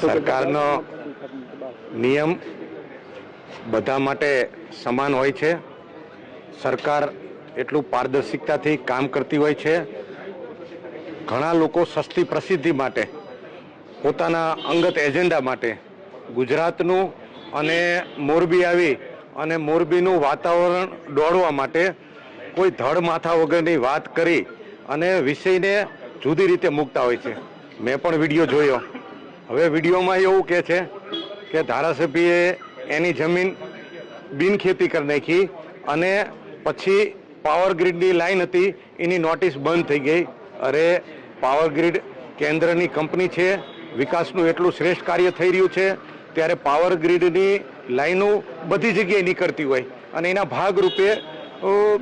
સરકારનો નિયમ બધા માટે સમાન હોય છે. સરકાર એટલું પારદર્શિકતાથી કામ કરતી હોય છે. ઘણા લોકો સસ્તી પ્રસિદ્ધિ માટે, પોતાના અંગત એજન્ડા માટે ગુજરાતનું અને મોરબી આવી અને મોરબીનું વાતાવરણ દોડવા માટે કોઈ ધડ માથા વગરની વાત કરી અને વિષયને જુદી રીતે મૂકતા હોય છે. મેં પણ વીડિયો જોયો. હવે વિડીયોમાં એવું કહે છે કે ધારાસભ્યએ એની જમીન બિનખેતી કરી નાખી અને પછી પાવર ગ્રીડની લાઈન હતી, એની નોટિસ બંધ થઈ ગઈ. અરે, પાવર ગ્રીડ કેન્દ્રની કંપની છે, વિકાસનું એટલું શ્રેષ્ઠ કાર્ય થઈ રહ્યું છે, ત્યારે પાવર ગ્રીડની લાઈનો બધી જગ્યાએ નીકળતી હોય અને એના ભાગરૂપે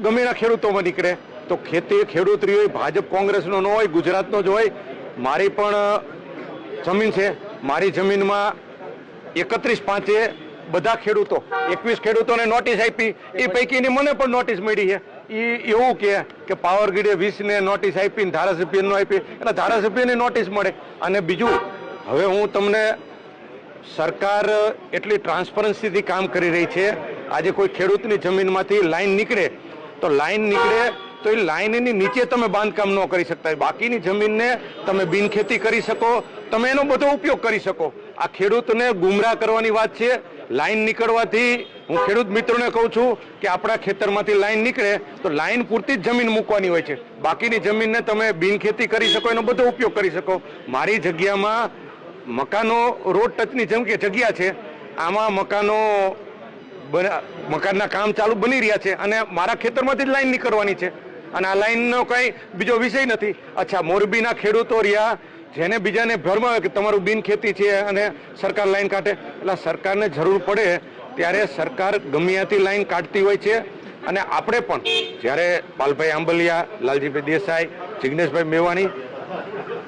ગમે એના ખેડૂતોમાં નીકળે. તો ખેતી ખેડૂત રહ્યો હોય, ભાજપ કોંગ્રેસનો ન હોય, ગુજરાતનો જ હોય. મારી પણ જમીન છે. મારી જમીનમાં એકત્રીસ પાંચે બધા ખેડૂતો, એકવીસ ખેડૂતોને નોટિસ આપી. એ પૈકીની મને પણ નોટિસ મળી છે. એ એવું કે કે પાવર ગ્રીડે વીસને નોટિસ આપી ધારાસભ્યને આપી, એટલે ધારાસભ્યને નોટિસ મળે. અને બીજું, હવે હું તમને સરકાર એટલી ટ્રાન્સપરન્સીથી કામ કરી રહી છે. આજે કોઈ ખેડૂતની જમીનમાંથી લાઈન નીકળે, તો લાઈન નીકળે તો એ લાઈનની નીચે તમે બાંધકામ ન કરી શકતા. બાકીની જમીનને તમે બિનખેતી કરી શકો, તમે એનો બધો ઉપયોગ કરી શકો. આ ખેડૂતને ગુમરાહ કરવાની વાત છે. લાઈન નીકળવાથી હું ખેડૂત મિત્રોને કહું છું કે આપણા ખેતરમાંથી લાઈન નીકળે તો લાઈન પૂરતી જ જમીન મૂકવાની હોય છે. બાકીની જમીનને તમે બિનખેતી કરી શકો, એનો બધો ઉપયોગ કરી શકો. મારી જગ્યામાં મકાનો રોડ ટચની જેમ કે જગ્યા છે, આમાં મકાનો મકાનના કામ ચાલુ બની રહ્યા છે અને મારા ખેતરમાંથી જ લાઈન નીકળવાની છે. અને આ લાઈનનો કંઈ બીજો વિષય નથી. અચ્છા, મોરબીના ખેડૂતો રહ્યા, જેને બીજાને ભરમાં કે તમારું બિનખેતી છે અને સરકાર લાઈન કાઢે. એટલે સરકારને જરૂર પડે ત્યારે સરકાર ગમ્યાથી લાઇન કાઢતી હોય છે. અને આપણે પણ, જ્યારે પાલભાઈ આંબલિયા, લાલજીભાઈ દેસાઈ, જિગ્નેશભાઈ મેવાણી,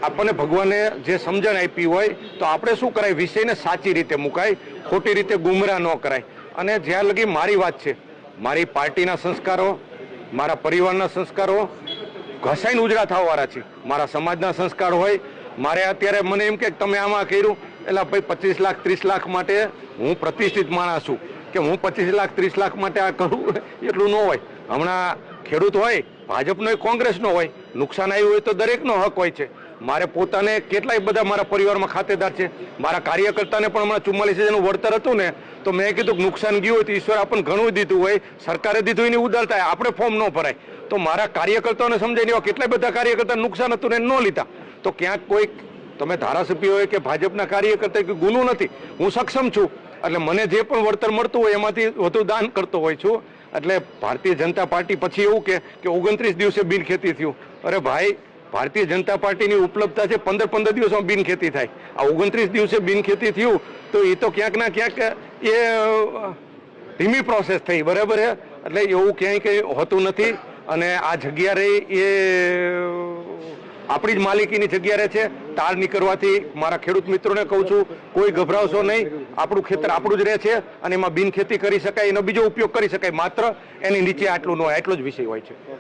આપણને ભગવાને જે સમજણ આપી હોય, તો આપણે શું કરાય? વિષયને સાચી રીતે મુકાય, ખોટી રીતે ગુમરાહ ન કરાય. અને જ્યાં લગી મારી વાત છે, મારી પાર્ટીના સંસ્કારો મારા પરિવારના સંસ્કારો ઘસાઈને ઉજળા થવાવાળા છે. મારા સમાજના સંસ્કાર હોય, મારે અત્યારે મને એમ કે તમે આમાં કર્યું એટલે ભાઈ પચીસ લાખ, ત્રીસ લાખ માટે હું પ્રતિષ્ઠિત માણસ છું. કે હું પચીસ લાખ, ત્રીસ લાખ માટે આ કરું, એટલું ન હોય. હમણાં ખેડૂત હોય, ભાજપનો હોય, કોંગ્રેસનો હોય, નુકસાન આવ્યું હોય તો દરેકનો હક હોય છે. મારે પોતાને કેટલાય બધા મારા પરિવારમાં ખાતેદાર છે. મારા કાર્યકર્તાને પણ હમણાં ચુમ્માલીસ હજારનું વળતર હતું ને, તો મેં કીધું નુકસાન ગયું હોય તો ઈશ્વર આપણને ઘણું દીધું હોય, સરકારે દીધું એની ઉદારતા, આપણે ફોર્મ ન ભરાય. તો મારા કાર્યકર્તાઓને સમજાય નહીં કેટલાય બધા કાર્યકર્તા નુકસાન હતું ને ન લીધા. તો ક્યાંક કોઈ તમે ધારાસભ્ય હોય કે ભાજપના કાર્યકર્તા કે ગુનો નથી, હું સક્ષમ છું. એટલે મને જે પણ વળતર મળતું હોય એમાંથી વધુ દાન કરતો હોય છું. એટલે ભારતીય જનતા પાર્ટી પછી એવું કે ઓગણત્રીસ દિવસે બિનખેતી થયું. અરે ભાઈ ભારતીય જનતા પાર્ટીની ઉપલબ્ધતા છે પંદર પંદર દિવસમાં બિનખેતી થાય. આ ઓગણત્રીસ દિવસે બિનખેતી થયું, તો એ તો ક્યાંક ના ક્યાંક એ ધીમી પ્રોસેસ થઈ, બરાબર એટલે એવું ક્યાંય કંઈ હોતું નથી અને આ જગ્યા રહી એ આપણી જ માલિકીની જગ્યા રહે છે. તાર નીકળવાથી મારા ખેડૂત મિત્રોને કહું છું, કોઈ ગભરાવશો નહીં. આપણું ખેતર આપણું જ રહે છે અને એમાં બિનખેતી કરી શકાય, એનો બીજો ઉપયોગ કરી શકાય. માત્ર એની નીચે આટલું ન હોય એટલો જ વિષય હોય છે.